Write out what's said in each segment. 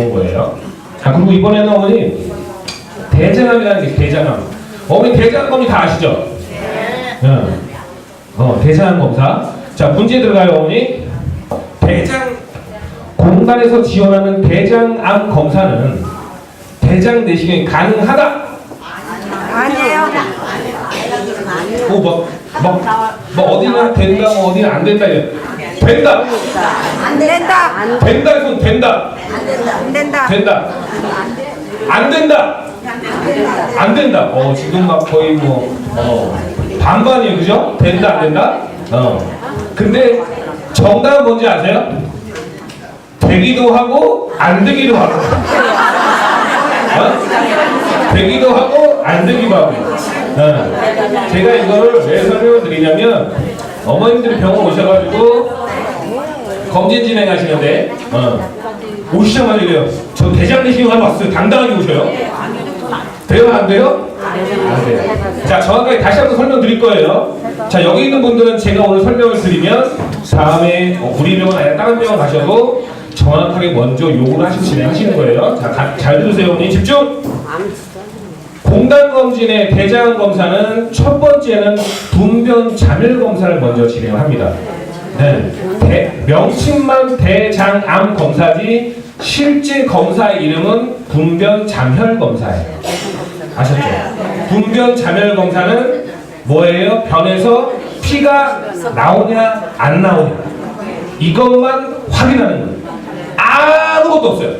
온 거예요. 자, 그리고 이번에는 어머니 대장암이라는 게 대장암. 어머니 대장암 검사 다 아시죠? 네. 어, 대장암 검사. 자, 문제 들어가요, 어머니. 대장 공단에서 지원하는 대장암 검사는 대장 내시경이 가능하다. 아니에요. 어, 뭐, 뭐, 뭐 어디나 된다, 뭐 어디나 안 된다. 이래. 된다. 안 된다. 된다 해서 된다. 안 된다. 된다. 안 된다. 안 된다. 어, 지금 막 거의 뭐, 어, 반반이에요. 그죠? 된다, 안 된다? 어. 근데 정답은 뭔지 아세요? 되기도 하고, 안 되기도 하고. 어? 되기도 하고, 안 되기도 하고. 어. 제가 이거를 왜 설명을 드리냐면, 어머님들이 병원 오셔가지고, 검진 진행하시는데, 어. 오시자마자 이래요. 저 대장 내시경 하러 왔어요. 당당하게 오셔요. 돼요? 안 돼요? 안 돼요. 자, 정확하게 다시 한번 설명드릴 거예요. 자, 여기 있는 분들은 제가 오늘 설명을 드리면 다음에 어, 우리 병원 아니라 다른 병원 가셔도 정확하게 먼저 요구를 하시고 진행하시는 거예요. 자, 가- 잘 들으세요, 어머니. 집중! 공단 검진의 대장 검사는 첫 번째는 분변 자멸 검사를 먼저 진행합니다. 네. 대- 명칭만 대장암 검사지 실제 검사 이름은 분변 잠혈 검사예요. 아셨죠? 분변 잠혈 검사는 뭐예요? 변에서 피가 나오냐 안 나오냐 이것만 확인하는 거예요. 아무것도 없어요.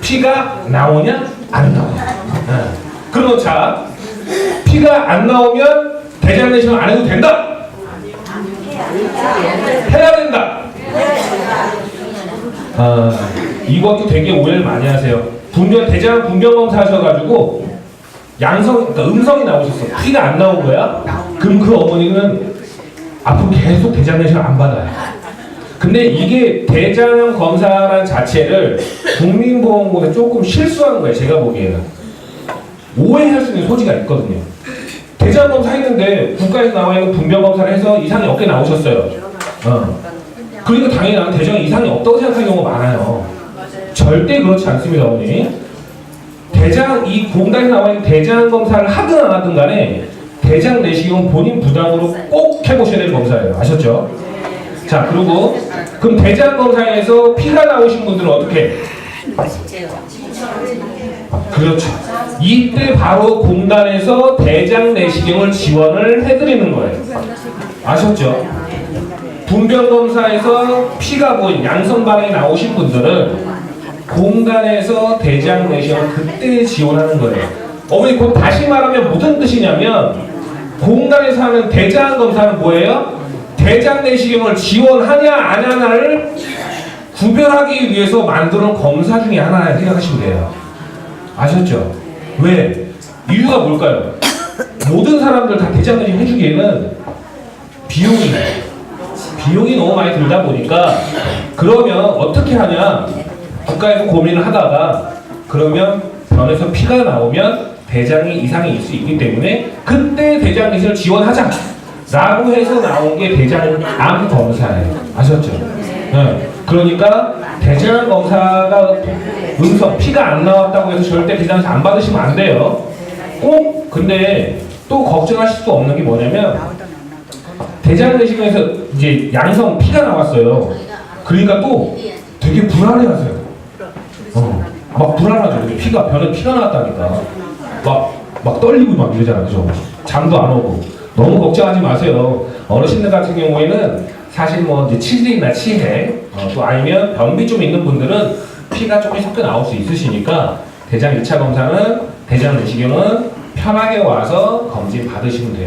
피가 나오냐 안 나오냐. 네. 그러면 자 피가 안 나오면 대장 내시경 안 해도 된다. 해야 된다. 아, 이것도 되게 오해를 많이 하세요. 분변 대장 분변 검사 하셔가지고 양성, 그러니까 음성이 나오셨어. 피가 안 나온 거야. 그럼 그 어머니는 앞으로 계속 대장 내시경 안 받아요. 근데 이게 대장 검사란 자체를 국민보험공에 조금 실수한 거예요. 제가 보기에는 오해할 수 있는 소지가 있거든요. 대장 검사 했는데 국가에서 나와 있는 분변 검사를 해서 이상이 없게 나오셨어요. 어. 그러니까 당연히 나는 대장에 이상이 없다고 생각하는 경우가 많아요. 절대 그렇지 않습니다, 어머니. 대장 이 공단에 나와 있는 대장 검사를 하든 안 하든 간에 대장 내시경 본인 부담으로 꼭 해보셔야 되는 검사예요. 아셨죠? 자 그리고 그럼 대장 검사에서 피가 나오신 분들은 어떻게? 그렇죠. 이때 바로 공단에서 대장 내시경을 지원을 해드리는 거예요. 아셨죠? 분변 검사에서 피가 보인 양성 반응이 나오신 분들은 공단에서 대장 내시경을 그때 지원하는 거예요. 어머니 곧 다시 말하면 무슨 뜻이냐면 공단에서 하는 대장 검사는 뭐예요? 대장 내시경을 지원하냐 안 하냐를 구별하기 위해서 만드는 검사 중에 하나 생각하시면 돼요. 아셨죠? 왜? 이유가 뭘까요? 모든 사람들 다 대장 내시경 해주기에는 비용이 비용이 너무 많이 들다 보니까 그러면 어떻게 하냐 국가에서 고민을 하다가 그러면 변에서 피가 나오면 대장에 이상이 있을 수 있기 때문에 그때 대장 내시경을 지원하자 라고 해서 나온 게 대장암 검사예요 아셨죠? 네. 그러니까 대장 검사가 음성 피가 안 나왔다고 해서 절대 대장에서 안 받으시면 안 돼요 꼭 근데 또 걱정하실 수 없는 게 뭐냐면 대장 내시경에서 이제 양성 피가 나왔어요. 그러니까 또 되게 불안해하세요. 어, 막 불안하죠. 피가 변에 피가 나왔다니까 막 막 떨리고 막 이러잖아요. 그죠? 잠도 안 오고 너무 걱정하지 마세요. 어르신들 같은 경우에는 사실 뭐 이제 치질이나 치해 어, 또 아니면 변비 좀 있는 분들은 피가 조금 섞여 나올 수 있으시니까 대장 2차 검사는 대장 내시경은 편하게 와서 검진 받으시면 돼요.